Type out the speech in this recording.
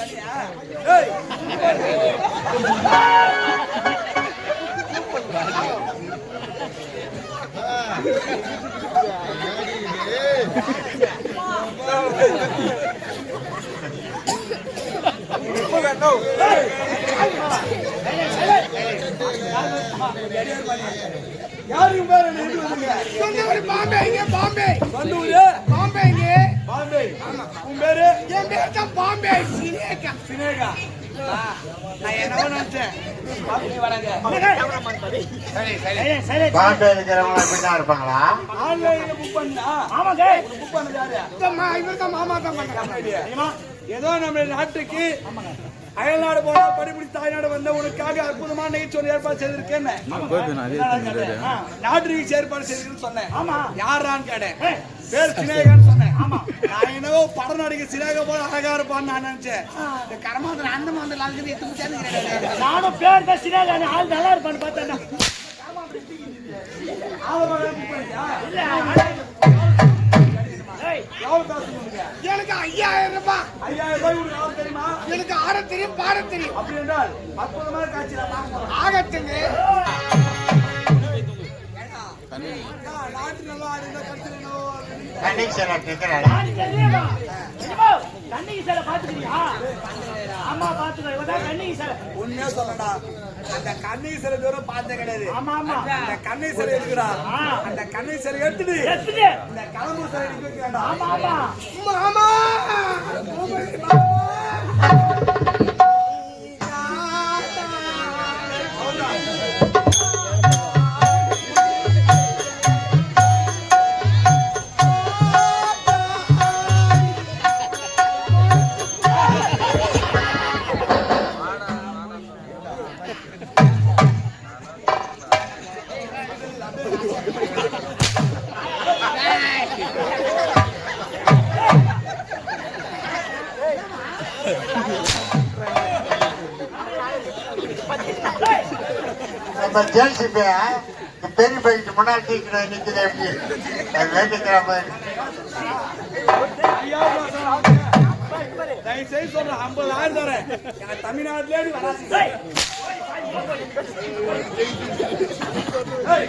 ஏய், யாரு இவங்க பாம்பே இங்க பாம்பே பாம்பே இங்க பாம்பே. உன் பேரு? என் பேர் தான் பாம்பே சினேகா இருப்பாங்களா? ஏதோ நம்ம நாட்டுக்கு அயல்நாடு போனா படிப்படி தாய்நாடு வந்த உனக்காக அற்புதமான நிகழ்ச்சி ஏற்பாடு செய்திருக்கேன் நாட்டு நிகழ்ச்சி ஏற்பாடு செய்திருக்கேன்னு சொன்னேன். ஆமா. யாரான்னு கேட்டேன். பேர் சினேகான்னு சொன்னேன். நான் என்னவோ பட நடிகை சினேகா போல அழகா இருப்பான்னு நான் நினைச்சேன். இந்த கரமாந்திர அந்த மாந்திர அதுக்கு எத்து முடிச்சாரு நானும் பேர் தான் சினேகா ஆள் நல்லா இருப்பான்னு பார்த்தேன்? எனக்கு ஐயாயிரம் ரூபாய் ஐயாயிரம் ரூபாய் உங்களுக்கு எவ்வளவு தெரியுமா? எனக்கு ஆட தெரியும் பாட தெரியும். அப்படி என்றால் அற்புதமான காட்சி நான் பார்க்க போறேன். ஆகட்டுங்க. நாட்டு நல்லா ஆடுங்க. கண்டிங் சார் பாத்துக்கிறியா ஆமா பாத்துக்கோ இவதான் சேலை உண்மையா சொல்லடா அந்த கண்ணை சிலை தூரம் பார்த்தே கிடையாது. ஆமா ஆமா. அந்த கண்ணை சிலை இருக்குடா. அந்த கண்ணை சிலை எடுத்துட்டு எடுத்துட்டு இந்த கிளம்பு சிலை எடுக்க வைக்கிறேன்டா. ஆமா ஆமா. மாமா நம்ம ஜேசிபி பெரிய பைக்கு முன்னாடி நிற்கிற நிற்கிற எப்படி அது வேண்டிக்கிற மாதிரி ஐயாயிரம் ரூபாய் சார் ஆகுங்க. தயவு செய்து சொல்றேன் ஐம்பதாயிரம் தரேன் எனக்கு தமிழ்நாட்டிலே நீ வராது ஏய்,